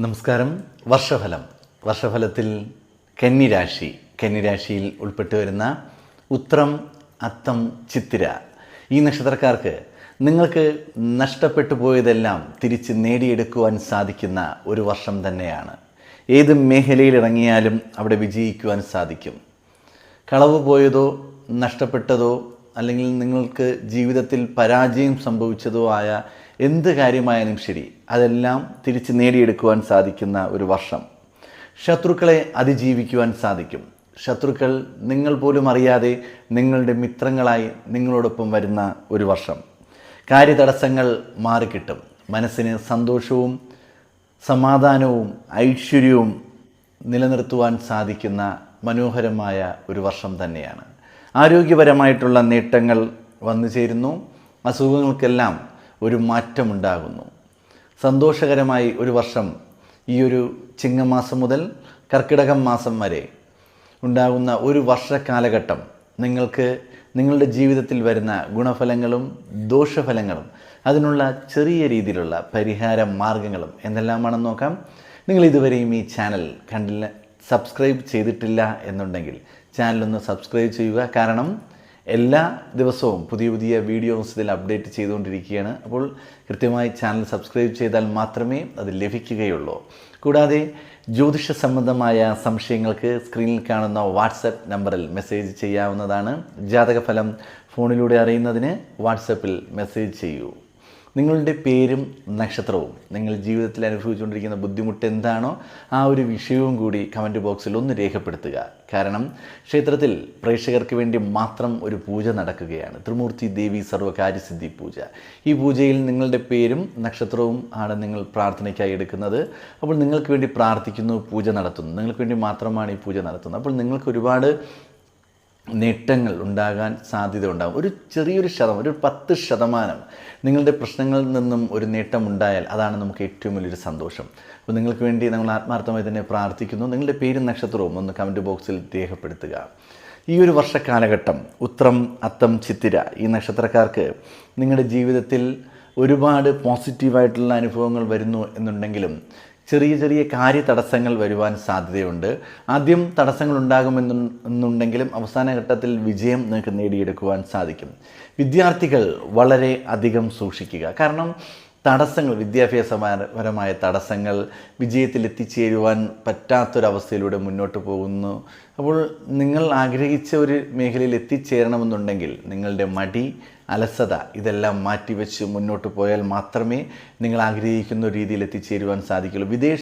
നമസ്കാരം. വർഷഫലം. വർഷഫലത്തിൽ കന്നിരാശി. കന്നിരാശിയിൽ ഉൾപ്പെട്ടു വരുന്ന ഉത്രം അത്തം ചിത്തിര. ഈ നക്ഷത്രക്കാർക്ക് നിങ്ങൾക്ക് നഷ്ടപ്പെട്ടു പോയതെല്ലാം തിരിച്ച് നേടിയെടുക്കുവാൻ സാധിക്കുന്ന ഒരു വർഷം തന്നെയാണ്. ഏത് മേഖലയിൽ ഇറങ്ങിയാലും അവിടെ വിജയിക്കുവാൻ സാധിക്കും. കളവ് പോയതോ നഷ്ടപ്പെട്ടതോ അല്ലെങ്കിൽ നിങ്ങൾക്ക് ജീവിതത്തിൽ പരാജയം സംഭവിച്ചതോ ആയ എന്ത് കാര്യമായാലും ശരി അതെല്ലാം തിരിച്ച് നേടിയെടുക്കുവാൻ സാധിക്കുന്ന ഒരു വർഷം. ശത്രുക്കളെ അതിജീവിക്കുവാൻ സാധിക്കും. ശത്രുക്കൾ നിങ്ങൾ പോലും അറിയാതെ നിങ്ങളുടെ മിത്രങ്ങളായി നിങ്ങളോടൊപ്പം വരുന്ന ഒരു വർഷം. കാര്യതടസ്സങ്ങൾ മാറിക്കിട്ടും. മനസ്സിന് സന്തോഷവും സമാധാനവും ഐശ്വര്യവും നിലനിർത്തുവാൻ സാധിക്കുന്ന മനോഹരമായ ഒരു വർഷം തന്നെയാണ്. ആരോഗ്യപരമായിട്ടുള്ള നേട്ടങ്ങൾ വന്നു ചേരുന്നു. അസുഖങ്ങൾക്കെല്ലാം ഒരു മാറ്റമുണ്ടാകുന്നു. സന്തോഷകരമായി ഒരു വർഷം ഈ ഒരു ചിങ്ങമാസം മുതൽ കർക്കിടകം മാസം വരെ ഉണ്ടാകുന്ന ഒരു വർഷക്കാലഘട്ടം നിങ്ങൾക്ക് നിങ്ങളുടെ ജീവിതത്തിൽ വരുന്ന ഗുണഫലങ്ങളും ദോഷഫലങ്ങളും അതിനുള്ള ചെറിയ രീതിയിലുള്ള പരിഹാര മാർഗങ്ങളും എന്തെല്ലാമാണെന്ന് നോക്കാം. നിങ്ങൾ ഇതുവരെയും ഈ ചാനൽ കണ്ടില്ല സബ്സ്ക്രൈബ് ചെയ്തിട്ടില്ല എന്നുണ്ടെങ്കിൽ ചാനലൊന്ന് സബ്സ്ക്രൈബ് ചെയ്യുക. കാരണം എല്ലാ ദിവസവും പുതിയ പുതിയ വീഡിയോസ് ഇതിൽ അപ്ഡേറ്റ് ചെയ്തുകൊണ്ടിരിക്കുകയാണ്. അപ്പോൾ കൃത്യമായി ചാനൽ സബ്സ്ക്രൈബ് ചെയ്താൽ മാത്രമേ അത് ലഭിക്കുകയുള്ളൂ. കൂടാതെ ജ്യോതിഷ സംബന്ധമായ സംശയങ്ങൾക്ക് സ്ക്രീനിൽ കാണുന്ന വാട്സപ്പ് നമ്പറിൽ മെസ്സേജ് ചെയ്യാവുന്നതാണ്. ജാതകഫലം ഫോണിലൂടെ അറിയുന്നതിന് വാട്സപ്പിൽ മെസ്സേജ് ചെയ്യൂ. നിങ്ങളുടെ പേരും നക്ഷത്രവും നിങ്ങൾ ജീവിതത്തിൽ അനുഭവിച്ചുകൊണ്ടിരിക്കുന്ന ബുദ്ധിമുട്ട് എന്താണോ ആ ഒരു വിഷയവും കൂടി കമന്റ് ബോക്സിൽ ഒന്ന് രേഖപ്പെടുത്തുക. കാരണം ക്ഷേത്രത്തിൽ പ്രേക്ഷകർക്ക് വേണ്ടി മാത്രം ഒരു പൂജ നടക്കുകയാണ്. ത്രിമൂർത്തി ദേവി സർവകാര്യസിദ്ധി പൂജ. ഈ പൂജയിൽ നിങ്ങളുടെ പേരും നക്ഷത്രവും ആണ് നിങ്ങൾ പ്രാർത്ഥനയ്ക്കായി എടുക്കുന്നത്. അപ്പോൾ നിങ്ങൾക്ക് വേണ്ടി പ്രാർത്ഥിക്കുന്നു പൂജ നടത്തുന്നു. നിങ്ങൾക്ക് വേണ്ടി മാത്രമാണ് ഈ പൂജ നടത്തുന്നത്. അപ്പോൾ നിങ്ങൾക്ക് ഒരുപാട് നേട്ടങ്ങൾ ഉണ്ടാകാൻ സാധ്യത ഉണ്ടാകും ഒരു ചെറിയൊരു ശതമാനം ഒരു പത്ത് ശതമാനം നിങ്ങളുടെ പ്രശ്നങ്ങളിൽ നിന്നും ഒരു നേട്ടം ഉണ്ടായാൽ അതാണ് നമുക്ക് ഏറ്റവും വലിയൊരു സന്തോഷം. അപ്പോൾ നിങ്ങൾക്ക് വേണ്ടി നമ്മൾ ആത്മാർത്ഥമായി തന്നെ പ്രാർത്ഥിക്കുന്നു. നിങ്ങളുടെ പേരും നക്ഷത്രവും ഒന്ന് കമന്റ് ബോക്സിൽ രേഖപ്പെടുത്തുക. ഈ ഒരു വർഷക്കാലഘട്ടം ഉത്രം അത്തം ചിത്തിര ഈ നക്ഷത്രക്കാർക്ക് നിങ്ങളുടെ ജീവിതത്തിൽ ഒരുപാട് പോസിറ്റീവായിട്ടുള്ള അനുഭവങ്ങൾ വരുന്നു എന്നുണ്ടെങ്കിലും ചെറിയ ചെറിയ കാര്യ തടസ്സങ്ങൾ വരുവാൻ സാധ്യതയുണ്ട്. ആദ്യം തടസ്സങ്ങൾ ഉണ്ടാകുമെന്നുണ്ടെങ്കിലും അവസാന ഘട്ടത്തിൽ വിജയം നിങ്ങൾക്ക് നേടിയെടുക്കുവാൻ സാധിക്കും. വിദ്യാർത്ഥികൾ വളരെ അധികം സൂക്ഷിക്കുക. കാരണം തടസ്സങ്ങൾ വിദ്യാഭ്യാസപരമായ തടസ്സങ്ങൾ വിജയത്തിൽ എത്തിച്ചേരുവാൻ പറ്റാത്തൊരവസ്ഥയിലൂടെ മുന്നോട്ട് പോകുന്നു. അപ്പോൾ നിങ്ങൾ ആഗ്രഹിച്ച ഒരു മേഖലയിൽ എത്തിച്ചേരണമെന്നുണ്ടെങ്കിൽ നിങ്ങളുടെ മടി അലസത ഇതെല്ലാം മാറ്റിവെച്ച് മുന്നോട്ട് പോയാൽ മാത്രമേ നിങ്ങൾ ആഗ്രഹിക്കുന്ന രീതിയിൽ എത്തിച്ചേരുവാൻ സാധിക്കുള്ളൂ വിദേശ